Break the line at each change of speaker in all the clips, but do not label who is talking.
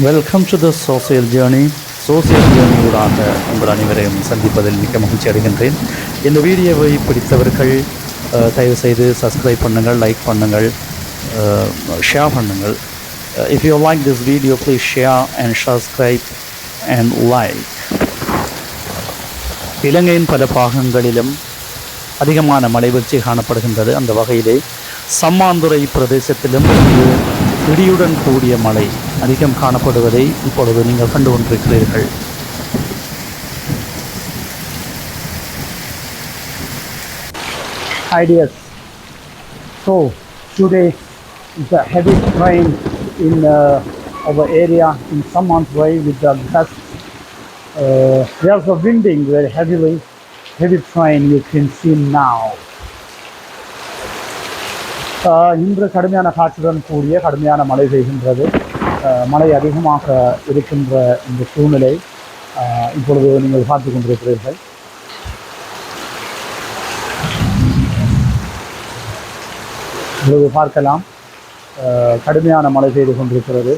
Welcome to the social journey social ஜேர்னியூடாக உங்கள் அனைவரையும் சந்திப்பதில் மிக்க மகிழ்ச்சி அடைகின்றேன். இந்த வீடியோவை பிடித்தவர்கள் அஹ், தயவு செய்து சப்ஸ்கிரைப் பண்ணுங்கள் லைக் பண்ணுங்கள் ஷேர் பண்ணுங்கள். If you like this video please share and subscribe and like இலங்கையின் பல பாகங்களிலும் அதிகமான மலைவீழ்ச்சி காணப்படுகின்றது அந்த வகையிலே. சம்மாந்துறை பிரதேசத்திலும் இடியுடன் கூடிய மழை அதிகம் காணப்படுவதை இப்பொழுது நீங்கள் கண்டு கொண்டிருக்கிறீர்கள்
ideas. So today is a heavy rain in uh, our area in someone's way with the gusts. Uh, there's a winding very heavily, heavy train you can see now. இன்று கடுமையான காற்றுடன் கூடிய கடுமையான மழை பெய்கின்றது. மழை அதிகமாக இருக்கின்ற இந்த சூழ்நிலை இப்பொழுது நீங்கள் பார்த்து கொண்டிருக்கிறீர்கள். இப்பொழுது பார்க்கலாம். கடுமையான மழை பெய்து கொண்டிருக்கிறது.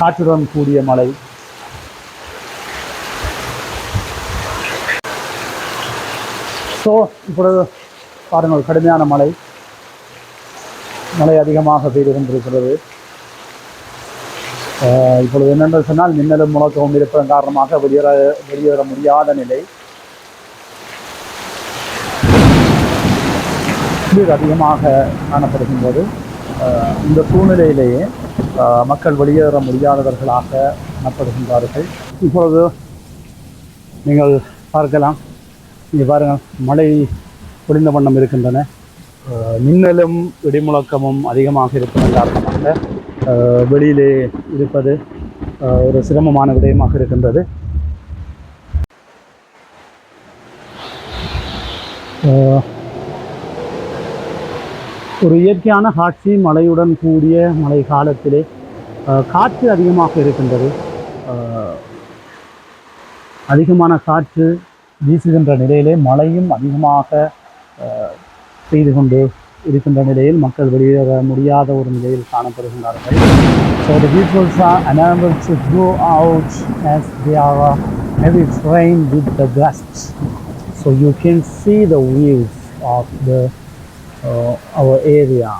காற்றுடன் கூடிய மழை. ஸோ இப்பொழுது பாருங்கள் கடுமையான மழை. மழை அதிகமாக பெய்து கொண்டிருக்கிறது. இப்பொழுது என்னென்று சொன்னால் மின்னலும் முழக்கவும் இருப்பதன் காரணமாக வெளியேற வெளியேற முடியாத நிலை. குளிர் அதிகமாக காணப்படுகின்றது. இந்த சூழ்நிலையிலேயே மக்கள் வெளியேற முடியாதவர்களாக காணப்படுகின்றார்கள். இப்பொழுது நீங்கள் பார்க்கலாம். இங்கே பாருங்கள் மழை பொழிந்த வண்ணம் இருக்கின்றன. அஹ் மின்னலும் இடிமுழக்கமும் அதிகமாக இருப்பதன் காரணமாக வெளியிலே இருப்பது ஒரு சிரமமான விடயமாக இருக்கின்றது. ஒரு இயற்கையான காட்சி மழையுடன் கூடிய மழை காலத்திலே காற்று அதிகமாக இருக்கின்றது. அதிகமான காற்று வீசுகின்ற நிலையிலே மழையும் அதிகமாக பெய்து கொண்டு இருக்கின்ற நிலையில் மக்கள் வெளியேற முடியாத ஒரு நிலையில் காணப்படுகின்றார்கள் so the peoples are unable to go out as they are heavy train with the gust so you can see the views of the our area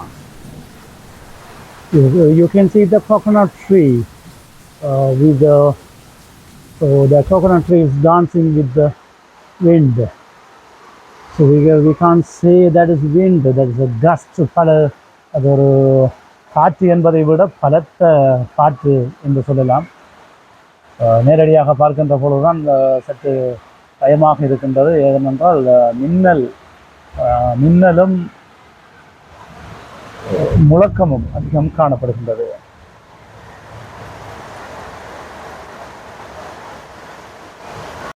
you can see the coconut tree uh, with the so the coconut with the wind. So we, we can't say that is wind, that is a gust. பல அது ஒரு காற்று என்பதை விட பலத்த காற்று என்று சொல்லலாம். நேரடியாக பார்க்கின்ற பொழுதுதான் சற்று பயமாக இருக்கின்றது. ஏனென்றால் மின்னல் மின்னலும் முழக்கமும் அதிகம் காணப்படுகின்றது.